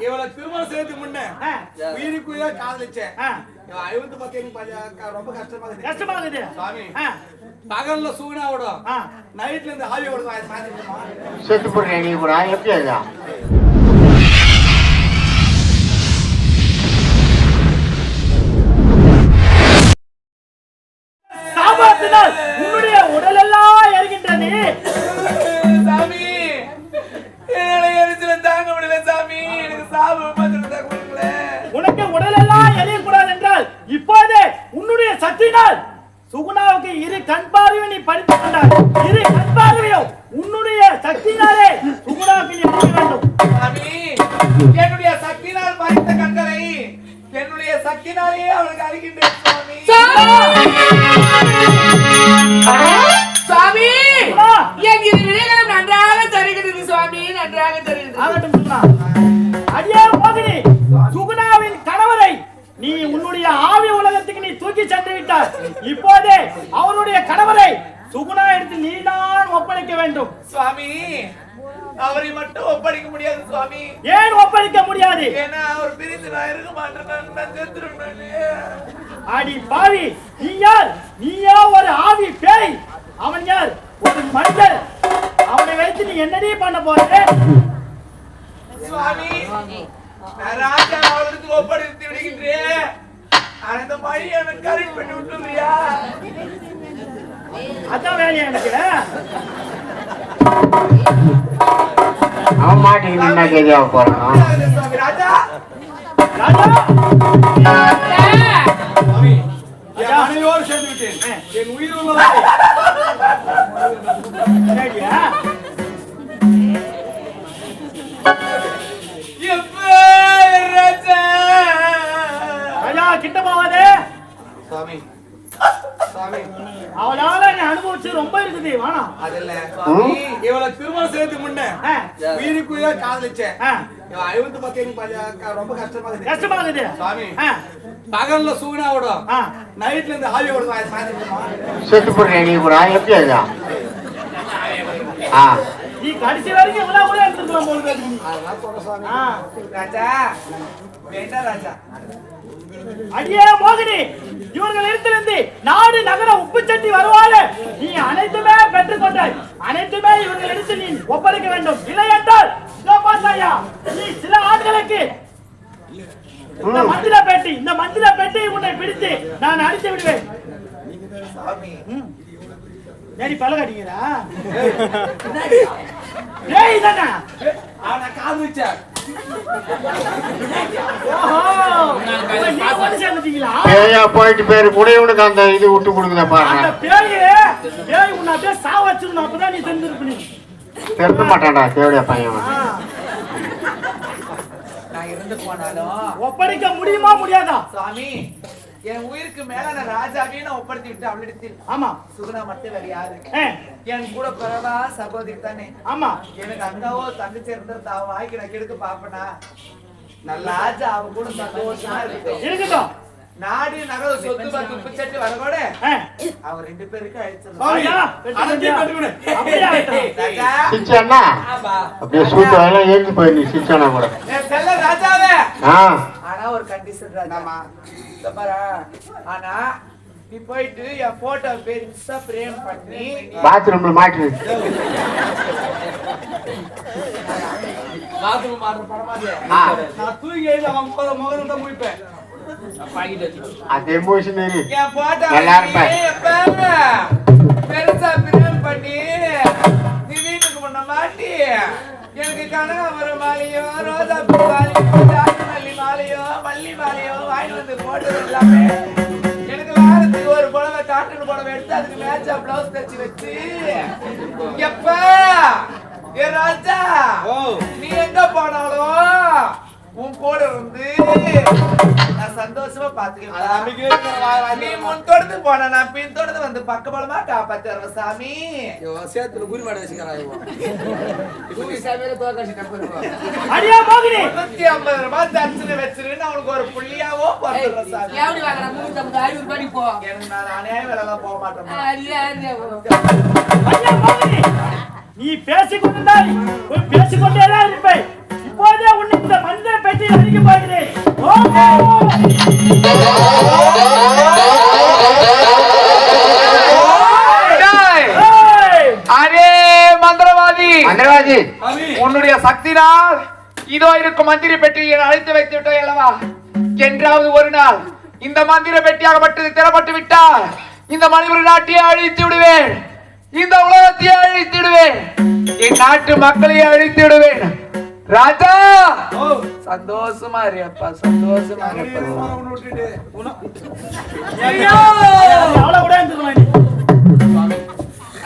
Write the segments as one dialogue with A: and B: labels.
A: இவளை திருமணம் செய்யறதுக்கு முன்ன
B: ஆ,
A: உயிருக்குயிரா காதலிச்சேன். கொஞ்சம் க- ரொம்ப கஷ்டமா இருக்குது
B: கஷ்டமா இருக்குது.
A: சாமி பகல்ல சூனாவோட. நைட்ல இருந்து ஆவியோட மாத்திட்டுமா
C: செத்து போடுறேன் நீ எப்படி
B: அடி பாவி நீ யார்? நீயா ஒரு ஆவி பேய்? அவன் யார்? ஒரு மனிதர். அவனை வைத்து நீ என்னடி பண்ண போற?
A: சுவாமி ராஜா அவளுக்கு ஒப்படைத்து விடுகின்றேன். இந்த மழை எனக்கு கரெக்ட் பண்ணி விட்டுறியா
B: அதான் வேலையா எனக்கு?
C: அவன் மாட்டிக்கு நின்னா கேதியாக போறான்.
A: ராஜா.
B: ராஜா
A: மனைவியோடு சேர்ந்து விட்டேன் என் உயிர் ராஜா
B: கிட்ட போவாதே
A: சுவாமி
B: அவளால அனுபவிச்சு ரொம்ப இருக்குது.
A: அதில்ல சுவாமி. இவளை திருமணம் செய்யறதுக்கு முன்ன உயிருக்குயிரா காதலிச்சேன். கொஞ்சம் க- ரொம்ப கஷ்டமா இருக்குது.
B: கஷ்டமா இருக்குது
A: சுவாமி
B: ஆ,
A: பகல்ல சூனாவோட
B: ஆ.
A: நைட்ல இருந்து ஆவியோட மாத்திட்டுமா
C: செத்து போடுறேன் நீ கூட எப்படி அதா ஆ.
B: நீ கடைசி வரைக்கும் இவ்வளவு கூட எடுத்துக்கலாம் போல.
A: அதெல்லாம் சொல்ல வேண்டாம் ராஜா
B: அடியே மோகினி இவர்கள் இடத்திலிருந்து நாடு நகர உப்பு சட்டி வருவாரு நீ அனைத்துமே பெற்றுக் கொண்டாய். அனைத்துமே இவர்கள் எடுத்து நீ ஒப்படைக்க வேண்டும். இல்லை என்றால் நீ சில ஆண்டுகளுக்கு இந்த மந்திர பெட்டி இந்த மந்திர பெட்டி உன்னை பிடித்து நான் அடித்து விடுவேன்.
A: சாமி
B: ஏடி பழக அடிக்கிறா ஏய். தானே
A: அவனை காதலிச்சேன்
C: பேயா போயிட்டு பேரு கூட இவனுக்கு அந்த இது விட்டு கொடுக்குதா
B: அந்த
C: பாருங்க திருத்த மாட்டான்டா தேவடியா பையன்
B: ஒப்படைக்க முடியுமா முடியாதா?
A: சாமி என் உயிருக்கு மேல நான் ராஜாவையும் நான் ஒப்படைத்து விட்டு அவளிடத்தில்
B: ஆமா.
A: சுகுணா மட்டும் வேற யாரு என் கூட பிறவா சகோதரி தானே?
B: ஆமா.
A: எனக்கு அக்காவோ தங்கச்சி இருந்திருந்தா அவன் வாய்க்கு நான் கெடுக்க பாப்பனா நல்ல ராஜா அவன் கூட சந்தோஷமா இருக்கு
B: இருக்கட்டும்.
A: நாடு நகர சொத்து பத்து உப்புச்சட்டி வரகோட
B: ஏ,
A: அவன் ரெண்டு பேருக்கு
B: கொண்டு. அப்படியே?
C: சூட்டு எல்லாம் ஏஞ்சி போய் நீ சிரிச்சானா கூட?
A: செல்ல ராஜாவே. ஆனா ஒரு கண்டிஷன் ராஜாமா ஆனா நீ போயிட்டு என் போட்டோ பெருசா பிரேம் பண்ணி
C: பாத்ரூம்ல மாட்டி.
A: பாத்ரூம் படமாதிரி
C: ஆ.
A: நான் தூங்கி அவன் முகத முகத தான் முடிப்பேன்
C: அது எமோஷன் இரு.
A: என் போட்டோ
C: நல்லா இருப்பேன்.
A: பெருசா பிரேம் பண்ணி நீ வீட்டுக்கு முன்ன மாட்டி. எனக்கு கனகாமரம் மாலையோ ரோஜா பூ மாலையோ ஜாதி மல்லி மாலையோ மல்லி மாலையோ வாங்கி வந்து போட்டது எல்லாமே எனக்கு வாரத்துக்கு ஒரு புடவை காட்டன் புடவை எடுத்து அதுக்கு மேட்சா பிளவுஸ் தச்சு வச்சு. எப்ப? ஏ ராஜா நீ எங்க போனாலும் உன் கூட இருந்து நான் சந்தோஷமா பாத்துக்கிறேன் நீ முன் தொடர்ந்து போன நான் பின் தொடர்ந்து வந்து பக்கபலமா காப்பாத்துறேன் சாமி?
D: சேத்துல குறி மாட வச்சுக்கிறான்
B: அடியே மோகினி!
A: முன்னூத்தி ஐம்பது ரூபாய் தரிசனம் வச்சிருன்னு அவனுக்கு ஒரு புள்ளியாவோ சாமி.
E: போ.
A: எனக்கு நான் அநியாய வேலைலாம் போக மாட்டேன்
B: நீ பேசிக்கொண்டிருந்தாய் பேசிக்கொண்டேதான் இருப்பேன். இப்போதே உன்னை இந்த மந்திர பெட்டி அடிக்க போகிறேன்!
A: அரே மந்திரவாதி.
C: மந்திரவாதி.
A: உன்னுடைய சக்தினால் இதோ இருக்கும் மந்திர பெட்டியை அழைத்து வைத்து விட்டாய் அல்லவா? என்றாவது ஒரு நாள் இந்த மந்திர பெட்டியாகப்பட்டது திறப்பட்டு விட்டால் இந்த மணிபுரி நாட்டையே அழித்து விடுவேன். இந்த உலகத்தையே அழித்து விடுவேன். என் நாட்டு மக்களையே அழித்து விடுவேன். ராஜா! சந்தோஷமா இருப்பா சந்தோஷமா இருப்பா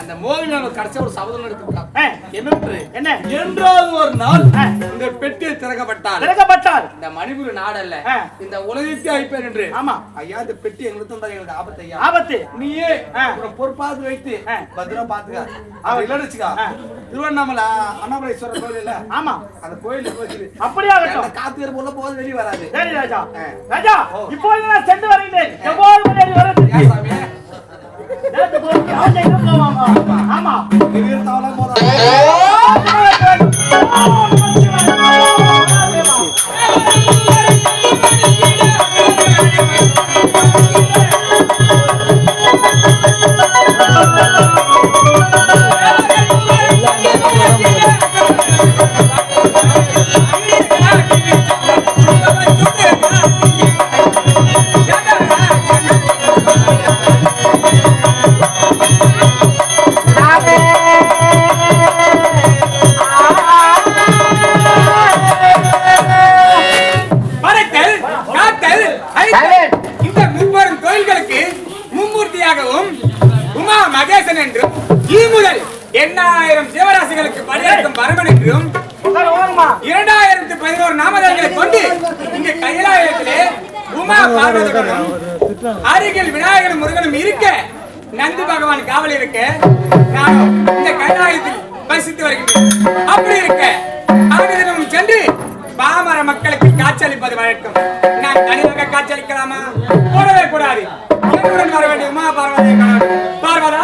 D: அந்த மோகினால கடைசியா ஒரு சபதம்
B: ஏய்,
D: என்னன்று
B: என்ன?
D: என்றாவது ஒரு நாள். இந்த பெட்டியை திறக்கப்பட்டால்
B: திறக்கப்பட்டார்
D: இந்த மணிபுரி நாடல்ல. இந்த உலகத்தை அழிப்பேன் என்று.
B: ஆமா.
D: ஐயா இந்த பெட்டி எங்களுக்கு தந்தா எங்களுக்கு ஆபத்து ஐயா.
B: ஆபத்து.
D: நீயே பொறுப்பாத்து வைத்து. பத்திரமா பாத்துக்க வச்சுக்கா.
B: ஆ.
D: திருவண்ணாமலை அண்ணாமலேஸ்வரர் கோயில் இல்ல?
B: ஆமா.
D: அந்த வச்சிரு
B: அப்படியே ஆகட்டும்
D: காத்து போல போது வெளியே வராது.
B: சரி ராஜா. ராஜா
D: ஓ.
B: இப்போது நான் சென்று வருகிறேன். எவ்வாறு முன்னாடி வரதுக்கு ஆமா
F: இரண்டாயிரத்து பதினோரு நாமதங்களை கொண்டு இங்கு கைலாயத்திலே உமா பார்வதியுடனும் அருகில் விநாயகனும் முருகனும் இருக்க நந்தி பகவான் காவல் இருக்க நானும் இந்த கைலாயத்தில் வசித்து வருகின்றேன். அப்படி இருக்க அனுதினமும் சென்று பாமர மக்களுக்கு காட்சியளிப்பது வழக்கம். நான் தனியாக காட்சியளிக்கலாமா? கூடவே கூடாது. என்னுடன் வர வேண்டிய உமா பார்வதியை பார்வதா?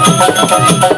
G: Thank you.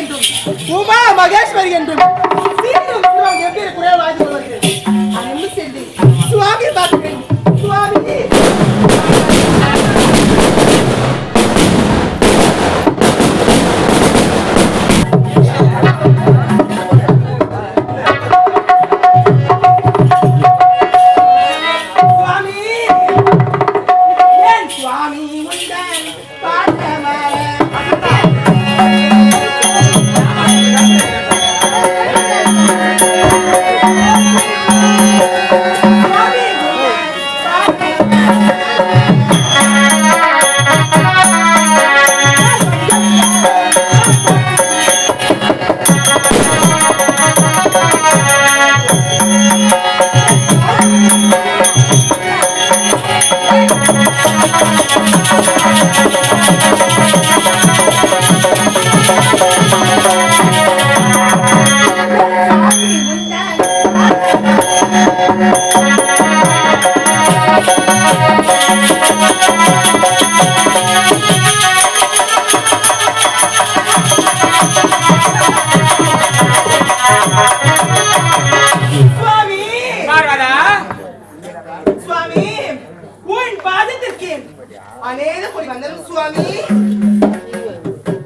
G: என்றும். உமா மகேஸ்வரி என்றும். சுவாமி. உன் பாதத்திற்கு அநேக கோடி வந்தனம் சுவாமி.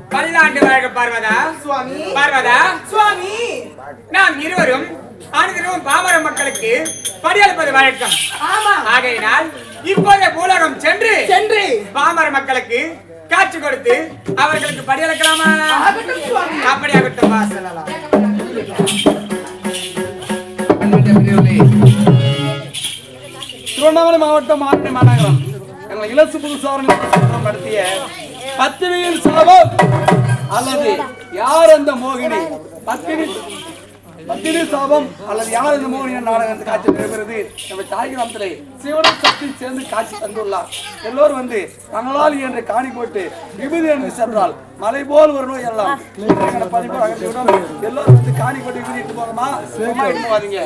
F: பல்லாண்டு வாழ்க பார்வதா.
G: சுவாமி.
F: பார்வதா.
G: சுவாமி.
F: நாம் இருவரும் அனுதினமும் பாமர மக்களுக்கு படியளிப்பது வழக்கம்.
G: ஆமா.
F: ஆகையினால் இப்போதே பூலகம் சென்று
G: சென்று.
F: பாமர மக்களுக்கு காட்சி கொடுத்து அவர்களுக்கு படியளிக்கலாமா
G: ஆகட்டும் சுவாமி.
F: அப்படியாகட்டும் வா செல்லலாம்
D: திருவண்ணாமலை மாவட்டம் ஆரணி மாநகரம் எங்கள் இலசு புதுசாரணை நடத்திய பத்திரிகையின் சாபம் அல்லது யார் அந்த மோகினி? பத்திரிகை பத்திரி சாபம் அல்லது யார் இந்த மோகினி என்ற நாடகத்தை காட்சி பெறுகிறது நம்ம தாய் கிராமத்திலே சிவனும் சக்தி சேர்ந்து காட்சி தந்துள்ளார். எல்லோரும் வந்து தங்களால் என்று காணி போட்டு விபதி என்று சென்றால் மலை போல் ஒரு நோய் எல்லாம். அகற்றி விடும். எல்லோரும் வந்து காணி போட்டு விபதி இட்டு போகமா சும்மா இட்டு போகாதீங்க.